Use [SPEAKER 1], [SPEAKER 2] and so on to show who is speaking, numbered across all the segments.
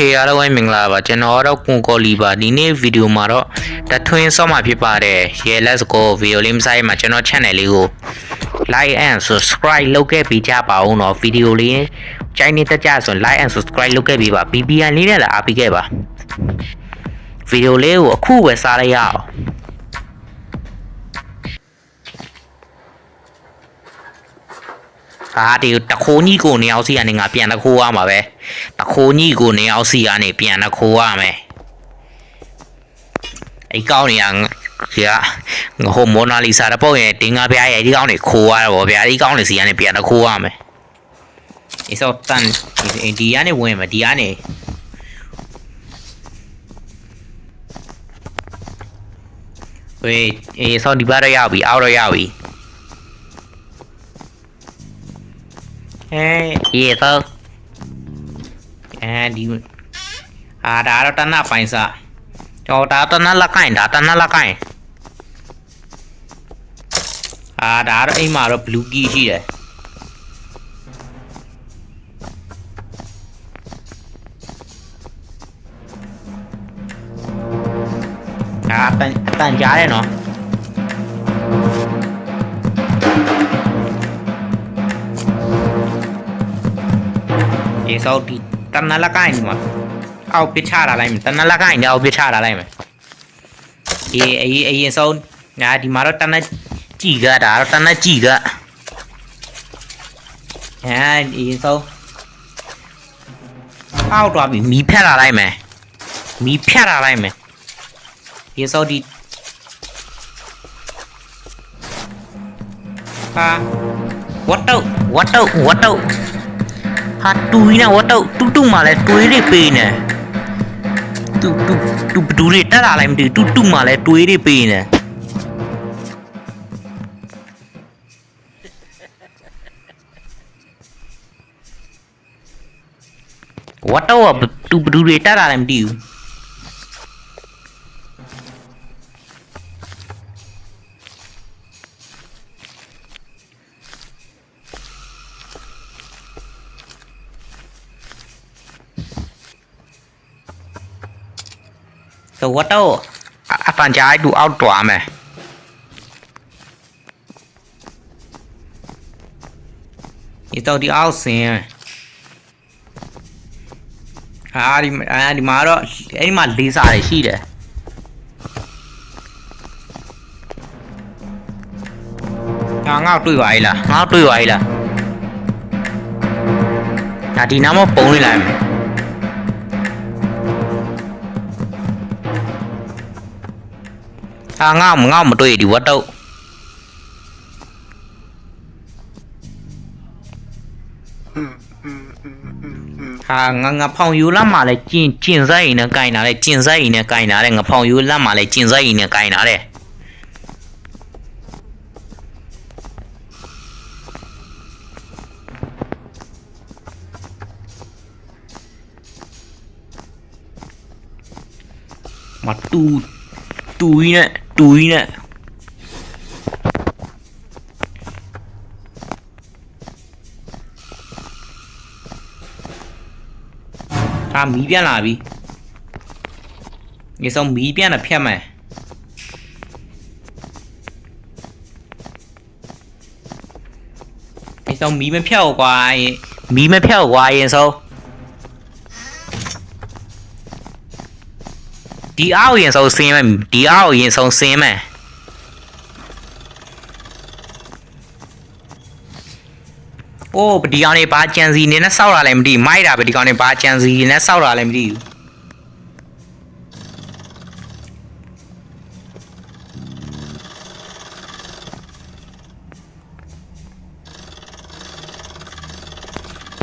[SPEAKER 1] Okay အားလုံးပဲမင်္ဂလာပါကျွန်တော်တော့ကွန်ကောလီပါဒီနေ့ဗီဒီယိုမှာတော့တထွင်းဆော့မှာဖြစ်ပါတယ် Yeah let's go video link site မှာကျွန်တော် channel လေးကို like and subscribe လုပ်ခဲ့ပြီးကြပါအောင်တော့ဗီဒီယိုလေးကြိုင်းနေတက်ကြဆိုရင် like and subscribe လုပ်ခဲ့ပြီးပါ BBN လေးနဲ့လည်းအားပေးခဲ့ပါဗီဒီယိုလေးကိုအခုပဲစားလိုက်ရအောင် အာဒီတခိုးကြီးကိုနေအောင်စီကနေငါပြန်တခိုးရမှာပဲတခိုးကြီးကိုနေအောင်စီကနေပြန်တခိုးရမယ်အဲ့ကောင်းနေရဒီကဟိုမိုနာလီစာတော့ရဲ့တင်းငါပြားရဲ့ဒီကောင်းနေခိုးရတော့ဗျာဒီကောင်းနေစီကနေပြန်တခိုးရမယ်ဒီစောတန်ဒီဒီကနေဝင်မှာဒီကနေဝေးအေးစောဒီဘက်တော့ရောက်ပြီအောက်တော့ရောက်ပြီ Hey, iya tau. Eh, di. Ada ada tanah apa ini sa? Coba ada tanah lakain, ada tanah lakain. Ada ada ini mara blue gigi sih deh. Ah, tan tan jalan no. ရှိတယ်အာတန်တန်ကြားတယ်နော်အေးစောဒီတနက်လက်ကိုင်းဒီမှာအောက်ပစ်ချတာလိုက်မယ်တနက်လက်ကိုင်းအောက်ပစ်ချတာလိုက်မယ်အေးအေးအေးစောငါဒီမှာတော့တနက်ကြည်ကတာတော့တနက်ကြည်ကအဲဒီစောအောက်တော့ပြီမီးဖြတ်လာလိုက်မယ်မီးဖြတ်လာလိုက်မယ်ဒီစောဒီဟာဝတ်တော့ဝတ်တော့ဝတ်တော့ ဟာတူကြီးနဲ့ဝတ်တော့တူတူမှလည်းတွေးတွေပေးနေတူတူတူဘဒူတွေတက်လာလိုက်မသိဘူးတူတူမှလည်းတွေးတွေပေးနေဝတ်တော့ကတူဘဒူတွေတက်လာလိုက်မသိဘူး ဆိုဝတ်တော့အအပန်ကြားတူအောက်တွားမယ်ဒီတော့ဒီအောက်ဆင်းအာဒီအာဒီမှာတော့အဲ့ဒီမှာလေးစားတွေရှိတယ်ငါငါ့ကိုတွေ့ပါ E လားငါ့ကိုတွေ့ပါ E လားဒါဒီနားမပုံလေးလိုက်မယ် à ngao mà ngao mà tôi đi vật đâu à ngà ngà phong yếu lắm mà lại chín chín dây nữa cái nào đây? Chín dây nữa cái nào đây? Ngà phong yếu lắm mà lại chín dây nữa cái nào đây? Mà tu tui đấy túi nè. À mì biết là bị nghe xong mì biết là phe mày. Nghe xong mí mới phe hoài mí mới phe hoài sao? ဆုံးဒီအောက်ရင်ဆုံးဆင်းမယ်ဒီအောက်ရင်ဆုံးဆင်းမယ်အိုးဒီကောင်နေဘာကြံစီနေနဲ့စောက်လာလဲမသိဘူးမိုက်တာပဲဒီကောင်နေဘာကြံစီနေနဲ့စောက်လာလဲမသိဘူး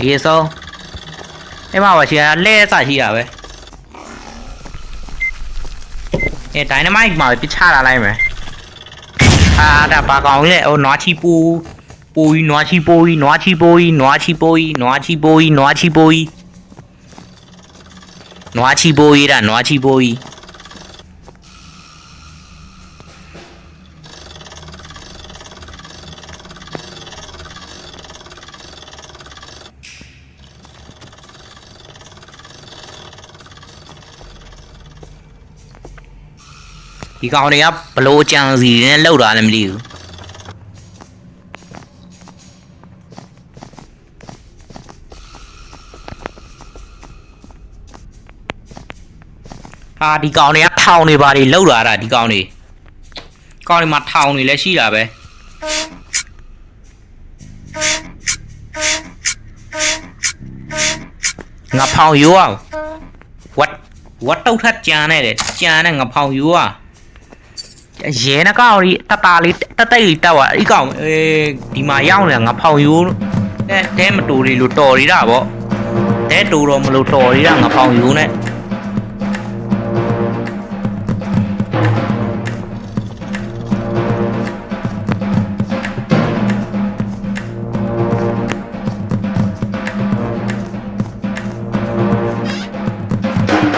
[SPEAKER 1] ဒီဆုံးအဲ့မှာပါရှိတာလဲစရှိတာပဲ အဲဒိုင်နမိုက်မှာပြချလာလိုက်မယ်အာဒါဘာကောင်လဲဟိုနွားချီပူပူကြီးနွားချီပူကြီးနွားချီပူကြီးနွားချီပူကြီးနွားချီပူကြီးနွားချီပူကြီးနွားချီပူကြီးဒါနွားချီပူကြီး ဒီကောင်တွေကဘလို့ကြံစီနဲ့လောက်တာလည်းမသိဘူးဟာဒီကောင်တွေကထောင်နေပါလေလောက်လာတာဒီကောင်တွေကောင်တွေမှာထောင်နေလည်းရှိတာပဲငါဖောင်ရိုးအောင်ဝတ်ဝတ်တုတ်ထက်ကြံနေတယ်ကြံနေငါဖောင်ရိုးอ่ะ ရဲနှကောင်ကြီးတတလေးတတိတ်လေးတက်သွားအဲ့ကောင်အေးဒီမှာရောက်နေတာငါဖောင်ရိုးအဲတဲမတူလေးလို့တော်ရတာဗောတဲတူတော့မလို့တော်ရတာငါဖောင်ရိုးနဲ့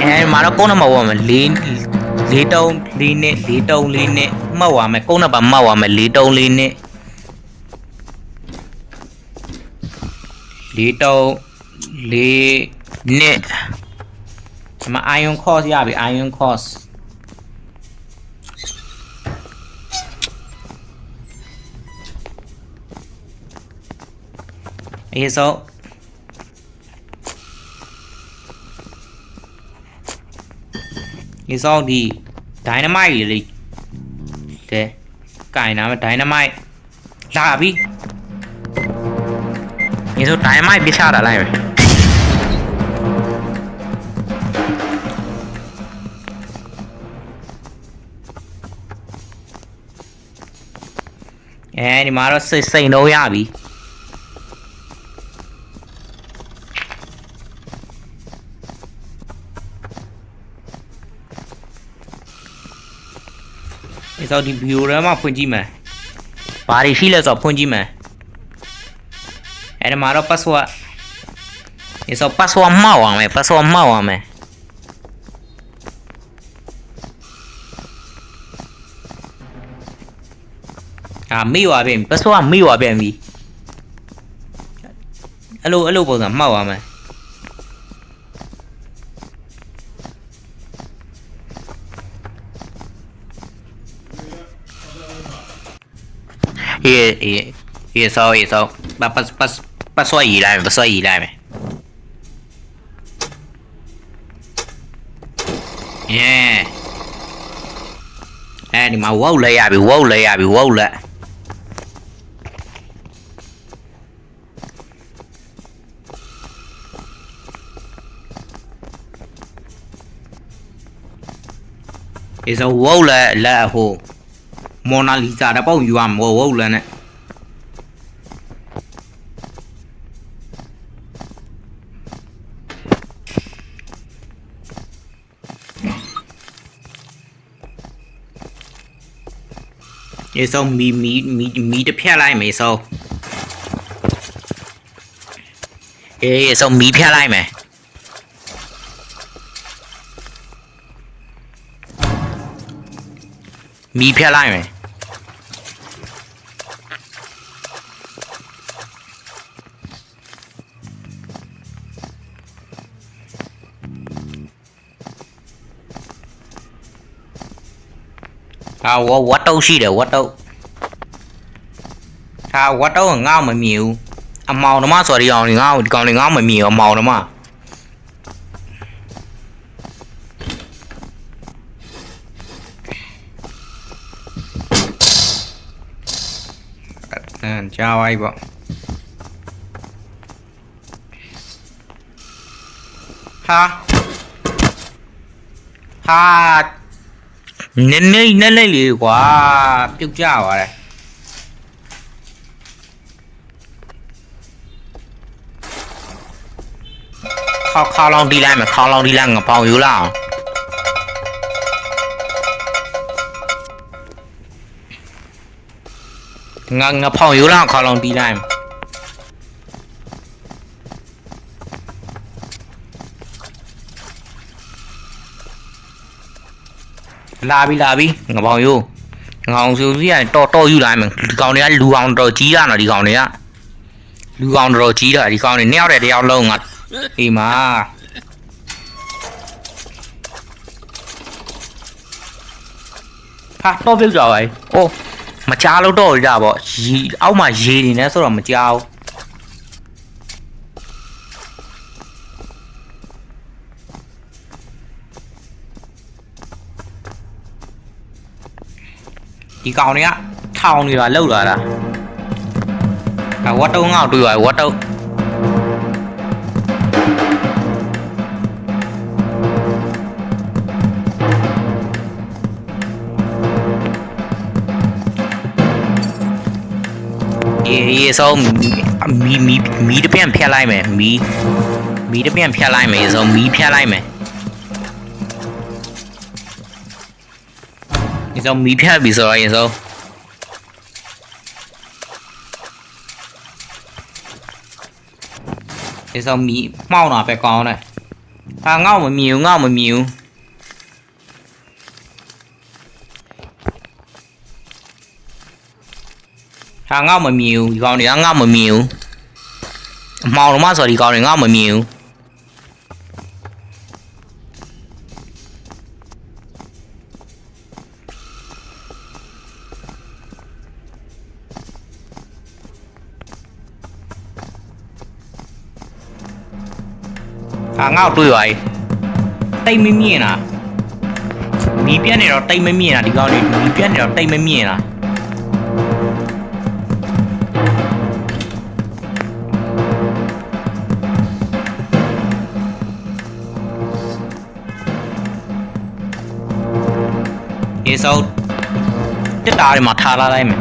[SPEAKER 1] အဲမှာတော့ကုန်းနံပါတ်ဝါမယ်၄ ၄တုံး၄နှစ်၄တုံး၄နှစ်မှတ်ဝါမယ်ကုန်းနံပါတ်မှတ်ဝါမယ်၄တုံး၄နှစ်၄တုံး၄နှစ်ဒီမှာ iron course ရပြီ iron course အေးဆို lý do thì dynamite để lịch thế cái nào mà dynamite. Ra đi. Lý do dynamite biết sao đã lại rồi. Eh, ni maro se se no ya bi. စိတ်တော့ရပြီဒီစောင်းဒီ view ထဲမှာဖွင့်ကြည့်မယ်ဘာတွေရှိလဲဆိုတော့ဖွင့်ကြည့်မယ်အဲဒီမှာတော့ password ဒီစောင်း password မှောက်အောင်မယ် password မှောက်အောင်မယ်အာမိသွားပြီ password မိသွားပြန်ပြီအဲ့လိုအဲ့လိုပုံစံမှောက်သွားမယ် Y, y, y eso, y eso. Va, pas, pas, pasó ahí, dame, pasó ahí, dame. Yeah. À, thì mà wow lê à, bị wow lê à, bị wow lê. Is a wow lê là hồ. မော်နာလီဇာတစ်ပုတ်ယူရမှာဝုတ်လဲနဲ့ဒီဆိုမီမီမီမီတစ်ဖြတ်လိုက်မယ်ဆိုအေးဆိုမီဖြတ်လိုက်မယ် မီးဖြတ်လိုက်မယ်ဟာဝဝတ်တုတ်ရှိတယ်ဝတ်တုတ်ဟာဝတ်တုတ်ကငါ့ကိုမမြင်ဘူးအမောင်နှမဆိုဒီအောင်ငါ့ကိုဒီကောင်လေးငါ့ကိုမမြင်ဘူးအမောင်နှမ าวไอ้บ่ฮะฮะเน้นเน้นเน้นเลยดีกว่าพิ้วเจ้าวอะไรเขาเขาลองดีแล้วไหมข้ขาลองดีแลนด์กับพ่ออยู่แล้ว ငါငါဖောင်ယူလာအောင်ခေါလောင်တီးလိုက်မယ်လာပြီလာပြီငါပေါင်ယူငါအောင်စုစီးရတော်တော်ယူလိုက်မယ်ဒီကောင်တွေကလူအောင်တော်ကြီးတာနော်ဒီကောင်တွေကလူအောင်တော်ကြီးတာဒီကောင်တွေနှစ်ယောက်တည်းတယောက်လုံးငါအေးမာ ဟာတော့ပြုတ်ကြပါလေ။အိုး မကြားလို့တော့ကြပါရေအောက်မှာရေနေနေဆိုတော့မကြားဘူးဒီကောင်တွေကထောင်နေတာလောက်လာတာအဝတ်တုံးငေါ့တွေ့ပါဝတ်တုံး ရေရေဆုံးမီမီမီတပြန်ဖြတ်လိုက်မယ်မီမီတပြန်ဖြတ်လိုက်မယ်ရေဆုံးမီဖြတ်လိုက်မယ်ရေဆုံးမီဖြတ်ပြီဆိုတော့ရေဆုံး ဒီဆောင်မီမှောက်တာပဲကောင်းတယ်ဟာငေါ့မမြင်ဘူးငေါ့မမြ tao ngốc mày miều con thì tao ngốc mày miều. Mau nó rồi thì con thì ngốc mày miều. À ngao tôi vậy. Tay mới miên à mí biết này là tây mới miên à đi con đi mí biết này là tây mới miên à နေတော့တိတ်မမြင်လားဒီကောင်တွေမီးပြတ်နေတော့တိတ်မမြင်လားဒီဆိုတက်တာတွေမှာထားလာလိုက်မယ်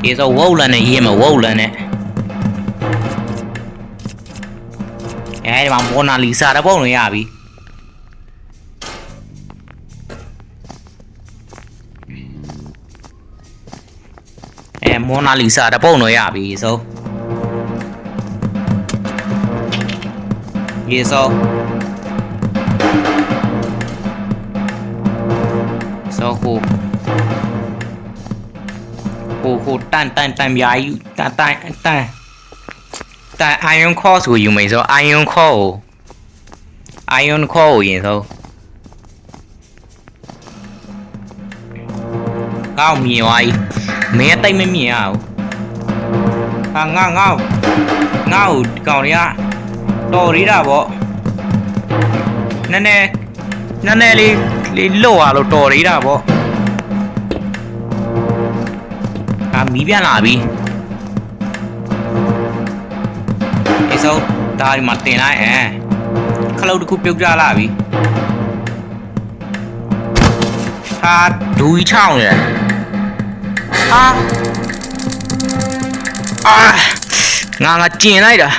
[SPEAKER 1] ဒီဆိုဝုတ်လန်နဲ့ရေးမယ်ဝုတ်လန်နဲ့အဲဒီမှာမော်နာလီစာတပုံတွေရပြီအဲမော်နာလီစာတပုံတွေရပြီဆိုဒီဆို ဆိုဟိုဟိုဟိုတန်တန်တန်ပြားယူတန်တန်တန်တန်အိုင်ယွန်ခေါ်ဆိုယူမယ်ဆိုအိုင်ယွန်ခေါ်ကိုအိုင်ယွန်ခေါ်ကိုရင်ဆိုကောက်မြင်သွားပြီမင်းတိတ်မမြင်ရဘူးဟာငါငါ့ငါ့ကိုဒီကောင်တွေကတော်ရီးတာပေါ့နည်းနည်းနည်းနည်းလေး လေးလွတ်သွားလို့တော်ရီးတာပေါ့အာမီးပြန်လာပြီအေးဆိုဒါဒီမှာတင်လိုက်အဲခလုတ်တစ်ခုပြုတ်ကြလာပြီဟာဒူကြီးချောင်းရဟာအာငါငါကျင်လိုက်တာ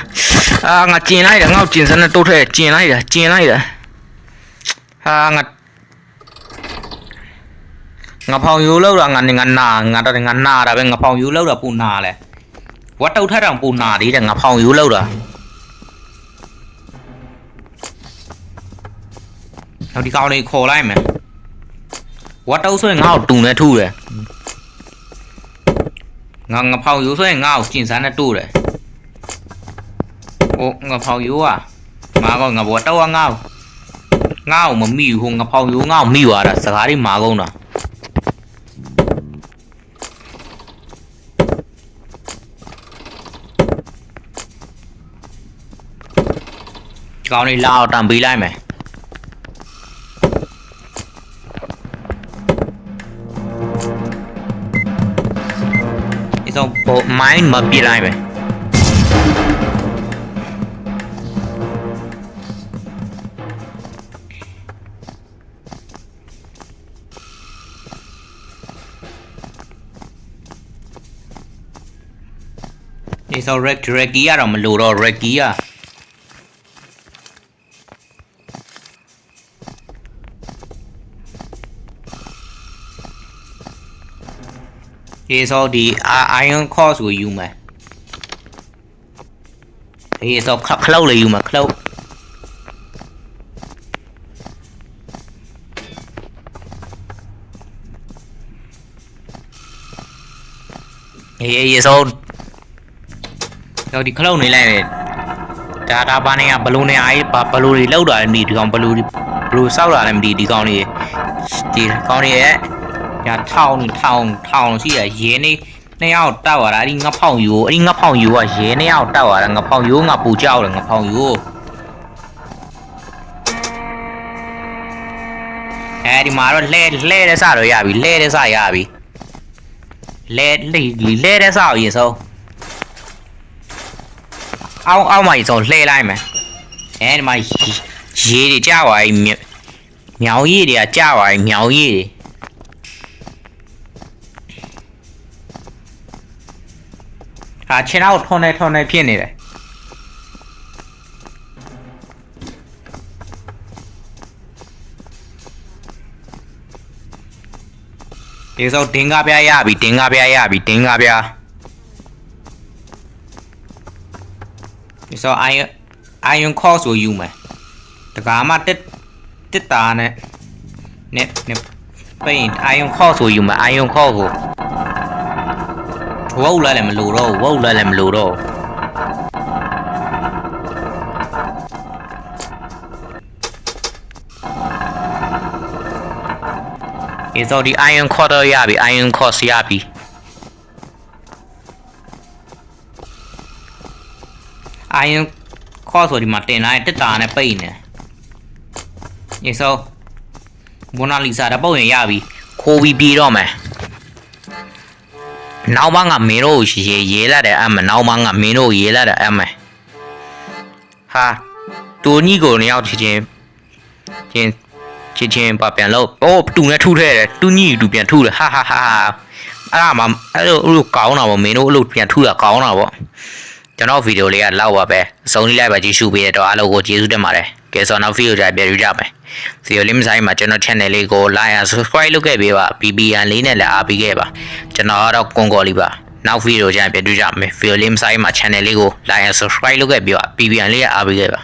[SPEAKER 1] အာငါကျင်လိုက်တာငါ့ကိုကျင်စနဲ့တိုးထဲကျင်လိုက်တာကျင်လိုက်တာဟာငါ ငါဖောင်ယူလောက်တာငါငါနာငါတော့ငါနာတာပဲငါဖောင်ယူလောက်တာပူနာလဲဝတ်တုတ်ထက်တောင်ပူနာသေးတယ်ငါဖောင်ယူလောက်တာနောက်ဒီကောင်လေးခေါ်လိုက်မယ်ဝတ်တုတ်ဆိုရင်ငါ့ကိုတူနဲ့ထုတယ်ငါငါဖောင်ယူဆိုရင်ငါ့ကိုကျင်စမ်းနဲ့တူတယ်အိုးငါဖောင်ယူอ่ะမာကောငါဝတ်တုတ်ကငါ့ကိုငါ့ကိုမမိဘူးငါဖောင်ယူငါ့ကိုမိသွားတာစကားတွေမာကုန်တာ ကောင်လေးလာအောင်တံပေးလိုက်မယ်ဒီဆုံးပေါ်မိုင်းမပြလိုက်မယ်ဒီဆုံး rec reggy ကတော့မလို့တော့ reggy อ่ะ ဒီဆိုဒီ iron course ကိုယူမယ်ဒီဆိုခခလောက်လေးယူမယ်ခလောက်အေးအေးဆိုတော့ဒီခလောက် နေလိုက်မယ်တဒါဒါဘာနေကဘလူးနေအိုင်ဘာဘလူးတွေလောက်တာလည်းမသိဒီကောင်ဘလူးတွေဘလူးစောက်တာလည်းမသိဒီကောင်တွေဒီကောင်တွေရဲ့ ညာထောင်းထောင်းထောင်းရှိရရဲနေနှစ်ယောက်တောက်ရတာအဲ့ဒီငါဖောင်ယူအဲ့ဒီငါဖောင်ယူကရဲနှစ်ယောက်တောက်ရတာငါဖောင်ယူငါပူကြောက်တယ်ငါဖောင်ယူအဲဒီမှာတော့လဲလဲတဲ့စတော့ရပြီလဲတဲ့စရပြီလဲလဲလဲတဲ့စကိုရင်ဆုံးအောက်အောက်မှာကြီးဆုံးလှည့်လိုက်မယ်အဲဒီမှာရေတွေကြာသွားပြီမြေမြောင်ရည်တွေကကြာသွားပြီမြောင်ရည်တွေ အာခြေနောက်ထွန်နေထွန်နေဖြစ်နေတယ်ဒီဆိုဒင်္ဂပြားရပြီဒင်္ဂပြားရပြီဒင်္ဂပြားဒီဆိုအိုင်အိုင်ယွန်ခေါ်ဆိုယူမယ်တကားမှတက်တက်တာနဲ့နဲ့နဲ့ပိန်အိုင်ယွန်ခေါ်ဆိုယူမယ်အိုင်ယွန်ခေါ်ကို ဝုတ်လဲလည်းမလို့တော့ဝုတ်လဲလည်းမလို့တော့ဒီဆိုဒီအိုင်ယွန်ခေါ်တော့ရပြီအိုင်ယွန်ခေါ်စီရပြီအာယုံခေါ်ဆိုဒီမှာတင်လာတဲ့တက်တာနဲ့ပိတ်နေ။ရေဆိုမိုနာလီစာတပုတ်ရင်ရပြီခိုးပြီးပြေတော့မယ်။ နောက်မှငါမင်းတို့ကိုရေရေးလာတယ်အမနောက်မှငါမင်းတို့ကိုရေးလာတယ်အမဟာတူညီကိုနှစ်ယောက်ချင်းချင်းချင်းချင်းချင်းပါပြန်လို့အိုးတူနဲ့ထုထဲတယ်တူညီတူပြန်ထုတယ်ဟာဟာဟာဟာအဲ့ဒါမှအဲ့လိုအဲ့လိုကောင်းတာပေါ့မင်းတို့အဲ့လိုပြန်ထုတာကောင်းတာပေါ့ကျွန်တော်ဗီဒီယိုလေးကလောက်ပါပဲအဆုံးလေးလိုက်ပါကြည့်ရှုပေးတဲ့တော့အားလုံးကိုကျေးဇူးတင်ပါတယ် ကဲဆိုတော့နောက်ဗီဒီယိုကြပြန်ယူကြမယ်ဗီဒီယိုလေးမဆိုင်မှာကျွန်တော် channel လေးကို like and subscribe လုပ်ခဲ့ပေးပါ BBN လေးနဲ့လည်းအားပေးခဲ့ပါကျွန်တော်ကတော့ကွန်ကော်လေးပါနောက်ဗီဒီယိုကြပြန်တွေ့ကြမယ်ဗီဒီယိုလေးမဆိုင်မှာ channel လေးကို like and subscribe လုပ်ခဲ့ပေးပါ BBN လေးကအားပေးခဲ့ပါ